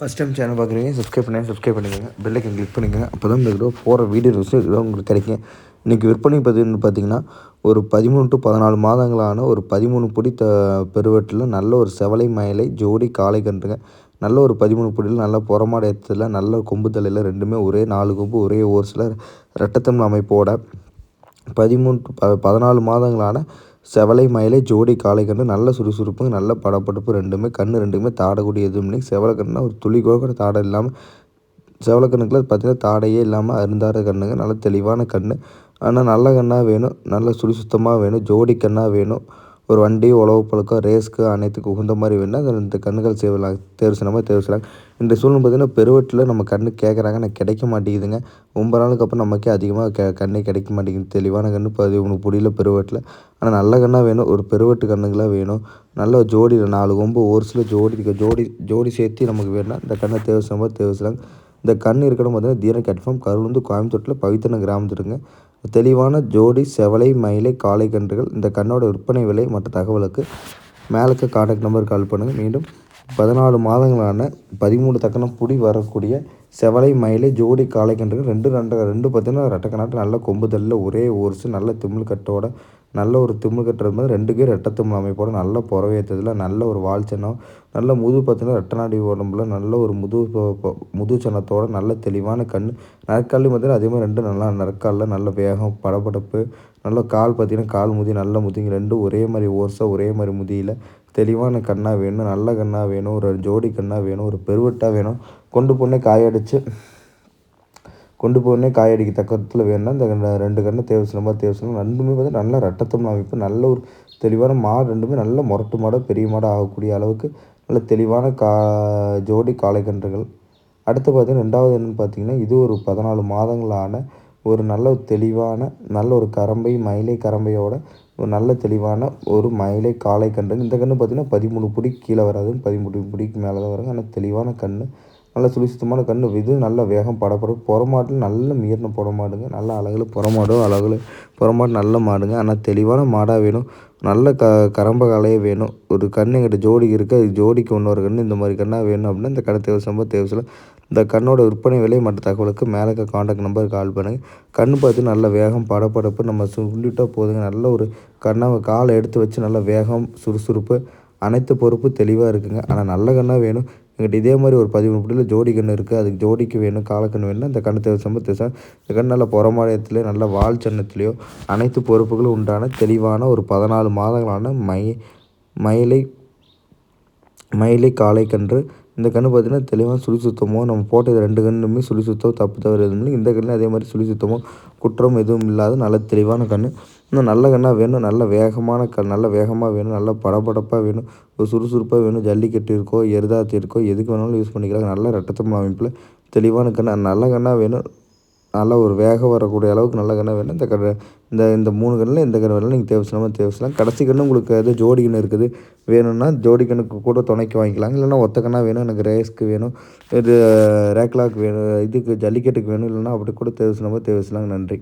First time channel பார்க்குறீங்க subscribe பண்ணி subscribe பண்ணிக்கோங்க பெல்லைக்கன் கிளிக் பண்ணிக்கோங்க அப்போ தான் இந்த போகிற வீடியோ ரிவ்யூஸ் இதெல்லாம் உங்களுக்கு கிடைக்கும். இன்றைக்கி விற்பனை பதிவுன்னு பார்த்தீங்கன்னா ஒரு பதிமூணு டு பதினாலு மாதங்களான ஒரு பதிமூணு பொடி த பெருவெட்டில் நல்ல ஒரு செவலை மயிலை ஜோடி காளை கன்றுங்க. நல்ல ஒரு பதிமூணு பொடியில் நல்ல புறமாட ஏற்றத்தில் நல்ல கொம்பு தலையில் ரெண்டுமே ஒரே நாலு கொம்பு ஒரே ஓர்ஸில் ரெட்டத்தமிழ் அமைப்போட பதிமூணு ப பதினாலு மாதங்களான செவலை மயிலை ஜோடி காளை கன்று நல்ல சுறுசுறுப்புங்க நல்ல படப்படுப்பு ரெண்டுமே கன்று ரெண்டுமே தாடக்கூடிய எதுவும் இல்லை செவலை கன்றுனா ஒரு துளி கூட தாடை இல்லாமல் செவலை கண்ணுக்குள்ள பார்த்திங்கன்னா தாடையே இல்லாமல் அருந்தார கண்ணுங்க. நல்ல தெளிவான கன்று ஆனால் நல்ல கண்ணாக வேணும். நல்ல சுறுசுத்தமாக வேணும். ஜோடி கண்ணாக வேணும். ஒரு வண்டி உழவு பழக்கம் ரேஸ்க்கு அனைத்துக்கும் உகந்த மாதிரி வேணும்னா அந்த இந்த கண்ணுகள் சேவலாம் தேர்வு செய்யணும் மாதிரி தேர்வு செய்யலாம். இந்த சூழ்நிலை பார்த்திங்கன்னா பெருவெட்டில் நம்ம கண்ணு கேட்குறாங்க ஆனால் கிடைக்க மாட்டேங்குதுங்க. ரொம்ப நாளுக்கு அப்புறம் நமக்கே அதிகமாக க கண்ணே கிடைக்க மாட்டேங்குது. தெளிவான கன்று ஒன்று புரியல பெருவெட்டில் ஆனால் நல்ல கண்ணாக வேணும் ஒரு பெருவெட்டு கண்ணுங்களாக வேணும். நல்ல ஜோடி நாலு கொம்பு ஒரு சில ஜோடி ஜோடி ஜோடி சேர்த்து நமக்கு வேணும்னா இந்த கண்ணை தேர்வு செய்யும் போது தேர்வு செய்யலாம். இந்த கண் இருக்கணும் பார்த்தீங்கன்னா தீரன் கட்ஃபார்ம் கருளுந்து கோயம்புத்தூரில் பவித்தன கிராமத்துருங்க தெளிவான ஜோடி செவலை மயிலை காளை கன்றுகள் இந்த கண்ணோட விற்பனை விலை மற்ற தகவலுக்கு மேலுக்கு காண்டாக்ட் நம்பர் கால் பண்ணுங்கள் மீண்டும் பதினாலு மாதங்களான பதிமூணு தக்கணம் புடி வரக்கூடிய செவலை மயிலை ஜோடி காளை கன்றுகள் ரெண்டு ரெண்டு ரெண்டு பார்த்தீங்கன்னா ரெட்டக்கநாட்டு நல்ல கொம்புதல்ல ஒரே ஓர்ஸு நல்ல திமிழ் கட்டோட நல்ல ஒரு திம்மு கட்டுறது மாதிரி ரெண்டுக்கே ரெட்டை திம்மு அமைப்போட நல்ல புறவேற்றத்தில் நல்ல ஒரு வால்ச்சனம் நல்ல முது பார்த்தீங்கன்னா ரெட்டநாடி உடம்புல நல்ல ஒரு முது முது நல்ல தெளிவான கண் நற்காலையும் பார்த்தீங்கன்னா அதே மாதிரி ரெண்டு நல்லா நற்காலில் நல்ல வேகம் படபடப்பு நல்ல கால் பார்த்தீங்கன்னா கால் முதி நல்ல முதிங்க ரெண்டும் ஒரே மாதிரி ஓர்ஸாக ஒரே மாதிரி முதியில் தெளிவான கண்ணாக வேணும் நல்ல கண்ணாக வேணும் ஒரு ஜோடி கண்ணாக வேணும் ஒரு பெருவெட்டாக வேணும் கொண்டு போனே காயடிச்சு கொண்டு போனே காயடிக்கு தக்கத்தில் வேணும்னா இந்த ரெண்டு கண்ணை தேவை மாதிரி தேவை ரெண்டுமே வந்து நல்ல ரட்டத்தம் அமைப்பு நல்ல ஒரு தெளிவான மாடு ரெண்டுமே நல்ல முரட்டு மாடாக பெரிய மாடாக ஆகக்கூடிய அளவுக்கு நல்ல தெளிவான கா ஜோடி காளை கன்றுகள். அடுத்து பார்த்தீங்கன்னா ரெண்டாவது என்னென்னு பார்த்தீங்கன்னா இது ஒரு பதினாலு மாதங்களான ஒரு நல்ல தெளிவான நல்ல ஒரு கரம்பை மயிலை கரம்பையோட ஒரு நல்ல தெளிவான ஒரு மயிலை காளை கன்று இந்த கன்று பார்த்திங்கன்னா பதிமூணு பிடி கீழே வராது பதிமூணு பிடிக்கு மேலே தான் வருங்க. ஆனால் தெளிவான கன்று நல்ல சுழிசுத்தமான கண் இது நல்ல வேகம் படப்படும் புறமாட்டில் நல்ல மீறின புற மாடுங்க நல்ல அழகில் புறமாடும் அழகில் புறமாடு நல்ல மாடுங்க. ஆனால் தெளிவான மாடாக வேணும். நல்ல க கரம்ப காலையே வேணும். ஒரு கண் எங்கிட்ட ஜோடி இருக்குது அது ஜோடிக்கு ஒன்று ஒரு கன்று இந்த மாதிரி கண்ணாக வேணும் அப்படின்னா இந்த கடை தேவை சம்பவம் தேவை சொல்ல இந்த கண்ணோட விற்பனை விலை மற்ற தகவலுக்கு மேலே இருக்க காண்டாக்ட் நம்பருக்கு கால் பண்ணுங்கள் கண் பார்த்து நல்ல வேகம் படப்படப்பு நம்ம சொல்லிட்டால் போதுங்க. நல்ல ஒரு கண்ணை காலை எடுத்து வச்சு நல்ல வேகம் சுறுசுறுப்பு அனைத்து பொறுப்பு தெளிவாக இருக்குங்க. ஆனால் நல்ல கண்ணாக வேணும். எங்கிட்ட இதே மாதிரி ஒரு பதிமூணு புட்டியில் ஜோடி கன்று இருக்குது அதுக்கு ஜோடிக்கு வேணும் காலக்கன்று வேணும்னா இந்த கண்ணு தேவை. சம்பவம் இந்த கண் நல்ல புறமாலயத்துலேயோ நல்ல வால் சன்னத்துலேயோ அனைத்து பொறுப்புகளும் உண்டான தெளிவான ஒரு பதினாலு மாதங்களான மை மயிலை மயிலை காளை கன்று இந்த கன்று பார்த்திங்கன்னா தெளிவாக சுழி சுத்தமோ நம்ம போட்டது ரெண்டு கன்றுமே சுழி சுத்தம் தப்பு தவறு எதுவும் இல்லை. இந்த கன்று அதே மாதிரி சுழி சுத்தமோ குற்றம் எதுவும் இல்லாத நல்ல தெளிவான கன்று இன்னும் நல்ல கண்ணாக வேணும் நல்ல வேகமான க நல்ல வேகமாக வேணும் நல்ல படபடப்பாக வேணும் ஒரு சுறுசுறுப்பாக வேணும் ஜல்லிக்கட்டு இருக்கோ எருதாத்து இருக்கோ எதுக்கு வேணாலும் யூஸ் பண்ணிக்கலாம். நல்ல ரெட்டத்தம் அமைப்பில் தெளிவான கண்ணு நல்ல கண்ணாக வேணும். நல்லா ஒரு வேகம் வரக்கூடிய அளவுக்கு நல்ல கன்று வேணும். இந்த கடை இந்த இந்த மூணு கண்ணில் இந்த கன்று வேணாலும் நீங்கள் தேவைச்சினாமல் தேவைச்சலாம் கடைசி கன்று உங்களுக்கு எது ஜோடி கன்று இருக்குது. வேணும்னா ஜோடி கண்ணுக்கு கூட துணைக்கு வாங்கிக்கலாம். இல்லைனா ஒத்த கண்ணாக வேணும் எனக்கு ரேஸ்க்கு வேணும் இது ரேக்லாக்கு வேணும் இதுக்கு ஜல்லிக்கட்டுக்கு வேணும் இல்லைனா அப்படி கூட தேவைச்சினாமல் தேவைச்சலாங்க நன்றி.